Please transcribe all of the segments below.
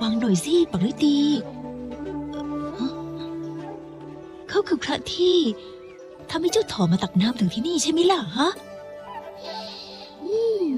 เอ้ยระวังหน่อยสิปักฤตีฮะเขาคือพระที่ทำให้เจ้าถอมาตักน้ำถึงที่นี่ใช่ไหมล่ะฮะอืม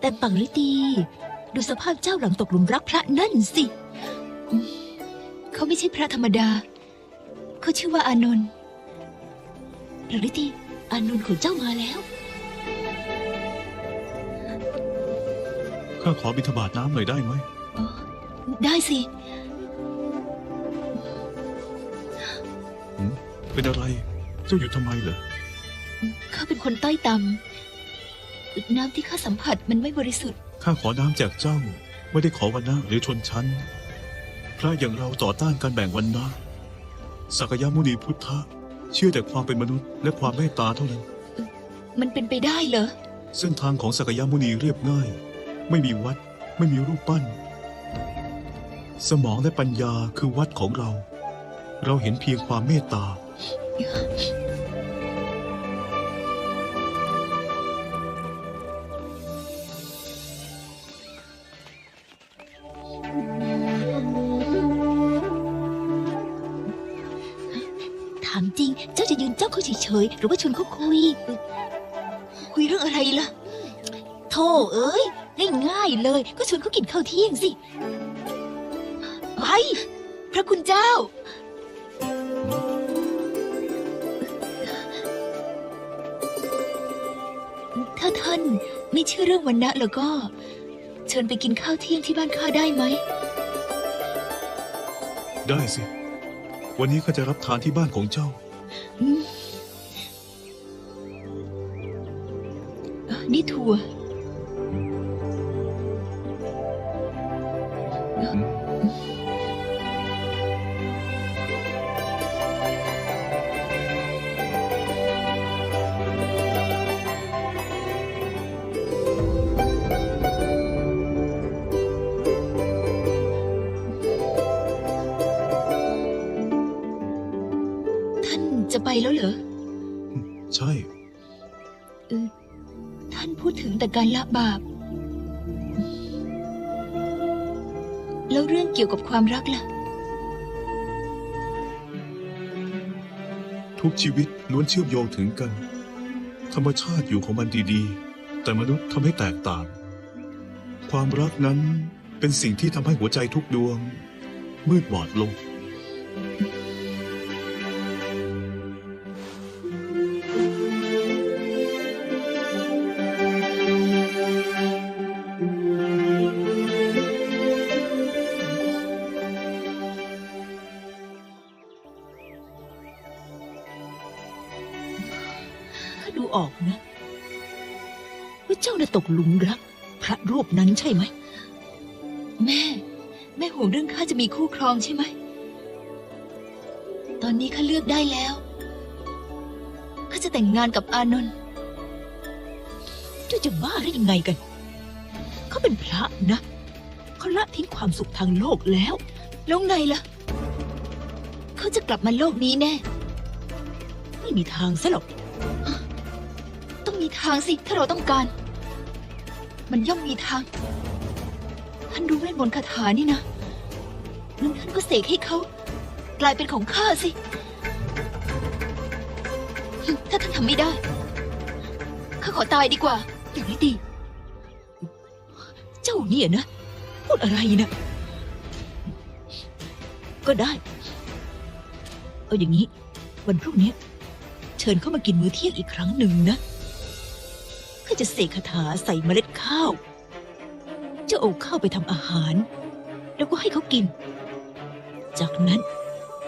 แต่ปักฤตีดูสภาพเจ้าหลังตกหลุมรักพระนั่นสิอืมเขาไม่ใช่พระธรรมดา เขาชื่อว่าอานนท์ปักฤตีอานนท์ของเจ้ามาแล้วข้าขอบิณฑบาตน้ำหน่อยได้ไหมอ๋อ ได้สิ เป็นอะไร เจ้าอยู่ทำไมเหรอข้าเป็นคนต้อยต่ำน้ำที่ข้าสัมผัสมันไม่บริสุทธิ์ ข้าขอน้ำจากเจ้า ไม่ได้ขอวันนะหรือชนชั้น พระอย่างเราต่อต้านการแบ่งวันนะสักยมุนีพุทธะ เชื่อแต่ความเป็นมนุษย์และความเมตตาเท่านั้น มันเป็นไปได้เหรอ เส้นทางของสักยมุนีเรียบง่าย ไม่มีวัด ไม่มีรูปปั้น สมองและปัญญาคือวัดของเรา เราเห็นเพียงความเมตตา ถามจริง เจ้าจะยืนเจ้าเขาเฉยๆหรือว่าชวนเขาคุย คุยเรื่องอะไรล่ะ โธ่เอ้ยง่ายๆเลย ก็ชวนเขากินข้าวเที่ยงสิ ไป พระคุณเจ้า ถ้าท่านไม่เชื่อเรื่องวันนะแล้วก็ เชิญไปกินข้าวเที่ยงที่บ้านข้าได้ไหม ได้สิ วันนี้ข้าจะรับทานที่บ้านของเจ้าอืมอะนี่ถั่วท่ แล้วเหรอ ใช่ เออ ท่านพูดถึงแต่การละบาป แล้วเรื่องเกี่ยวกับความรักล่ะ ทุกชีวิตล้วนเชื่อมโยงถึงกัน ธรรมชาติอยู่ของมันดีๆ แต่มนุษย์ทำให้แตกต่าง ความรักนั้นเป็นสิ่งที่ทำให้หัวใจทุกดวง มืดบอดลง ตกหลุมรัก พระรูปนั้นใช่ไหม แม่ แม่ห่วงเรื่องข้าจะมีคู่ครองใช่ไหม ตอนนี้ข้าเลือกได้แล้ว ข้าจะแต่งงานกับอานนท์เจ้าจะบ้าได้ยังไงกัน เขาเป็นพระนะเขาละทิ้งความสุขทางโลกแล้ว แล้วไงล่ะ เขาจะกลับมาโลกนี้แน่ ไม่มีทางซะหรอก ต้องมีทางสิ ถ้าเราต้องการ มันย่อมมีทาง ท่านรู้เวทมนต์คาถานี่นะนั้นท่านก็เสกให้เขา กลายเป็นของข้าสิ ถ้าท่านทำไม่ได้ ข้าขอตายดีกว่า อย่างนี้ดี เจ้าเนี่ยนะ พูดอะไรนะ ก็ได้ เอาอย่างนี้ วันพรุ่งนี้ เชิญเข้ามากินมื้อเที่ยงอีกครั้งหนึ่งนะ จะเสกคาถาใส่เมล็ดข้าวจะเอาข้าวไปทำอาหาร แล้วก็ให้เขากิน จากนั้น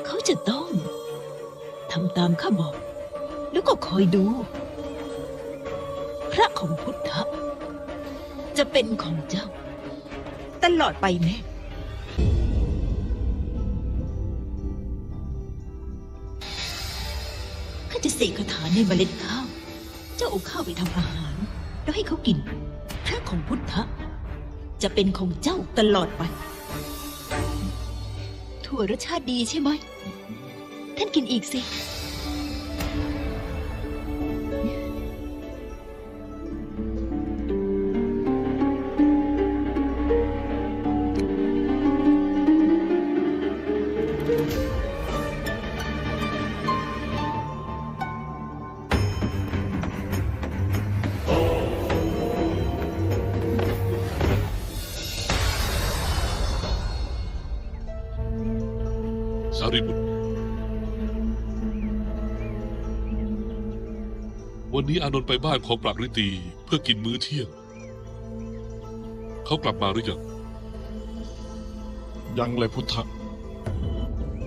เขาจะต้องทำตามข้าบอก แล้วก็คอยดู พระของพุทธะจะเป็นของเจ้า ตลอดไปแน่ข้าจะเสกคาถาในเมล็ดข้าว เจ้าเอาข้าวไปทำอาหาร แล้วให้เขากิน พระของพุทธะ จะเป็นของเจ้าตลอดไป ถั่วรสชาติดีใช่ไหม ท่านกินอีกสิ นี้อานนท์ไปบ้านของปรากฤตีเพื่อกินมื้อเที่ยง เขากลับมาหรือยัง ยังเลยพุทธะ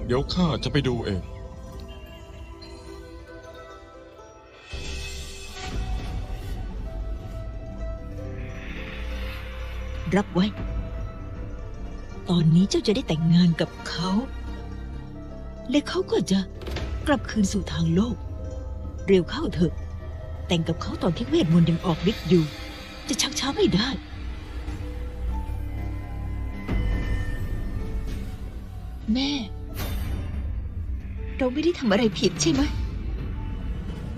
เดี๋ยวข้าจะไปดูเอง รับไว้ ตอนนี้เจ้าจะได้แต่งงานกับเขา และเขาก็จะกลับคืนสู่ทางโลก เร็วเข้าเถอะ แต่งกับเขาตอนที่เวทมนต์ยังออกฤทธิ์อยู่ จะชักช้าไม่ได้ แม่ เราไม่ได้ทำอะไรผิดใช่ไหม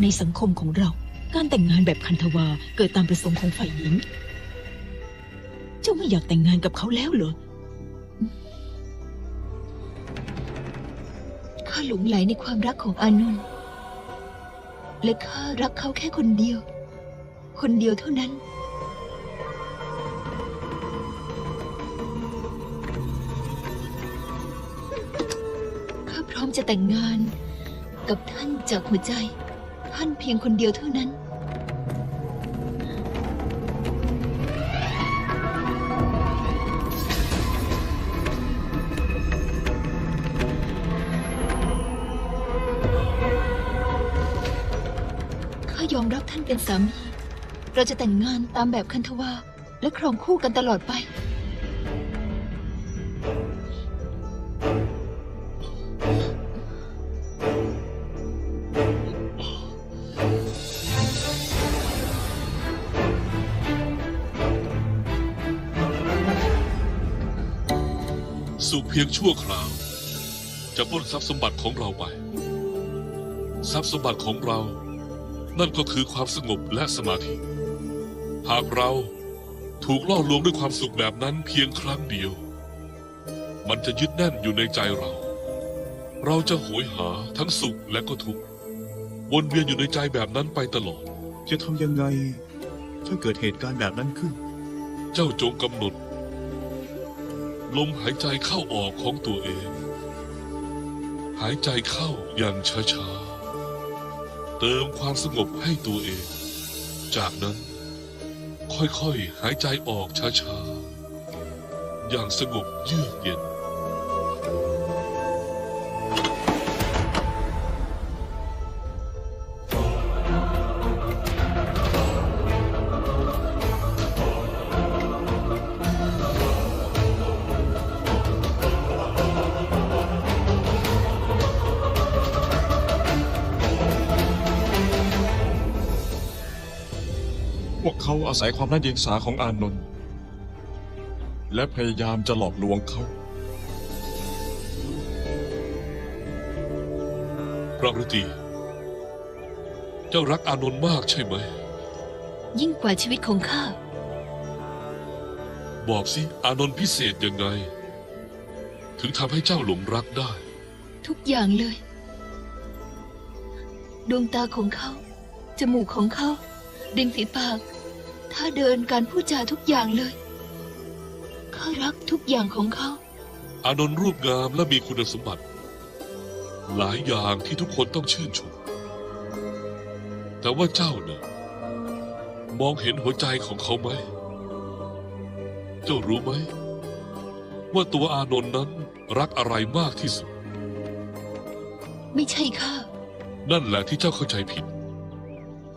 ในสังคมของเราการแต่งงานแบบคันธวาเกิดตามประสงค์ของฝ่ายหญิง เจ้าไม่อยากแต่งงานกับเขาแล้วเหรอ ข้าหลงไหลในความรักของอานนท์ และข้ารักเขาแค่คนเดียว คนเดียวเท่านั้น ข้าพร้อมจะแต่งงาน กับท่านจากหัวใจ ท่านเพียงคนเดียวเท่านั้น ยอมรับท่านเป็นสามี เราจะแต่งงานตามแบบคันธวาและครองคู่กันตลอดไป สุขเพียงชั่วคราว จะปล้นทรัพย์สมบัติของเราไป ทรัพย์สมบัติของเรา นั่นก็คือความสงบและสมาธิ หากเราถูกล่อลวงด้วยความสุขแบบนั้นเพียงครั้งเดียว มันจะยึดแน่นอยู่ในใจเรา เราจะโหยหาทั้งสุขและก็ทุกข์วนเวียนอยู่ในใจแบบนั้นไปตลอด จะทำยังไงถ้าเกิดเหตุการณ์แบบนั้นขึ้น เจ้าจงกำหนด ลมหายใจเข้าออกของตัวเอง หายใจเข้าอย่างช้าๆ เติมความสงบให้ตัวเอง จากนั้น ค่อยๆหายใจออกช้าๆ อย่างสงบเยือกเย็น อาศัยความน่าเดียงสาของอานนท์และพยายามจะหลอกลวงเขา พระฤตีเจ้ารักอานนท์มากใช่ไหม ยิ่งกว่าชีวิตของข้า บอกสิ อานนท์พิเศษยังไง ถึงทำให้เจ้าหลงรักได้ ทุกอย่างเลย ดวงตาของเขา จมูกของเขาริมฝีปาก ท่าเดินการพูดจาทุกอย่างเลยข้ารักทุกอย่างของเขา อานนท์รูปงามและมีคุณสมบัติ หลายอย่างที่ทุกคนต้องชื่นชม แต่ว่าเจ้าเนี่ยมองเห็นหัวใจของเขาไหม เจ้ารู้ไหม ว่าตัวอานนท์นั้นรักอะไรมากที่สุด ไม่ใช่ข้านั่นแหละที่เจ้าเข้าใจผิด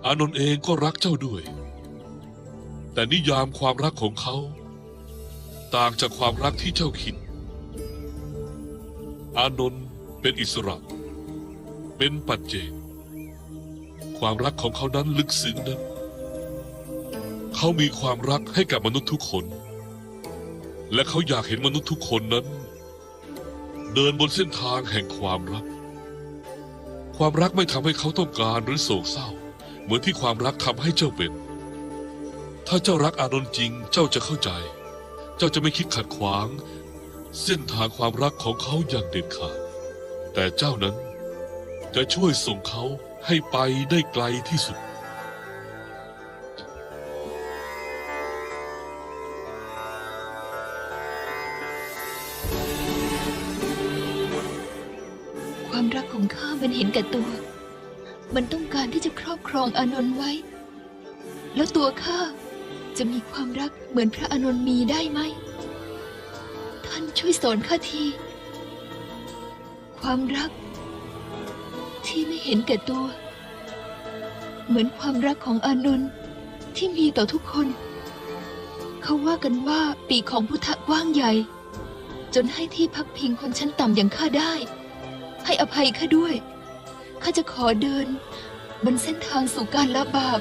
อานนท์เองก็รักเจ้าด้วย แต่นิยามความรักของเขา ต่างจากความรักที่เจ้าคิด อานนท์เป็นอิสระ เป็นปัจเจกความรักของเขานั้นลึกซึ้งนะเขามีความรักให้กับมนุษย์ทุกคน และเขาอยากเห็นมนุษย์ทุกคนนั้น เดินบนเส้นทางแห่งความรัก ความรักไม่ทำให้เขาต้องการหรือโศกเศร้า เหมือนที่ความรักทำให้เจ้าเป็น ถ้าเจ้ารักอานนท์จริง เจ้าจะเข้าใจ เจ้าจะไม่คิดขัดขวาง เส้นทางความรักของเขาอย่างเด็ดขาด แต่เจ้านั้น จะช่วยส่งเขาให้ไปได้ไกลที่สุด ความรักของข้ามันเห็นแก่ตัว มันต้องการที่จะครอบครองอานนท์ไว้ แล้วตัวข้า จะมีความรักเหมือนพระอานนท์มีได้ไหม ท่านช่วยสอนข้าที ความรัก ที่ไม่เห็นแก่ตัว เหมือนความรักของอานนท์ที่มีต่อทุกคน เขาว่ากันว่าปีของพุทธกว้างใหญ่ จนให้ที่พักพิงคนชั้นต่ำอย่างข้าได้ ให้อภัยข้าด้วย ข้าจะขอเดิน บนเส้นทางสู่การละบาป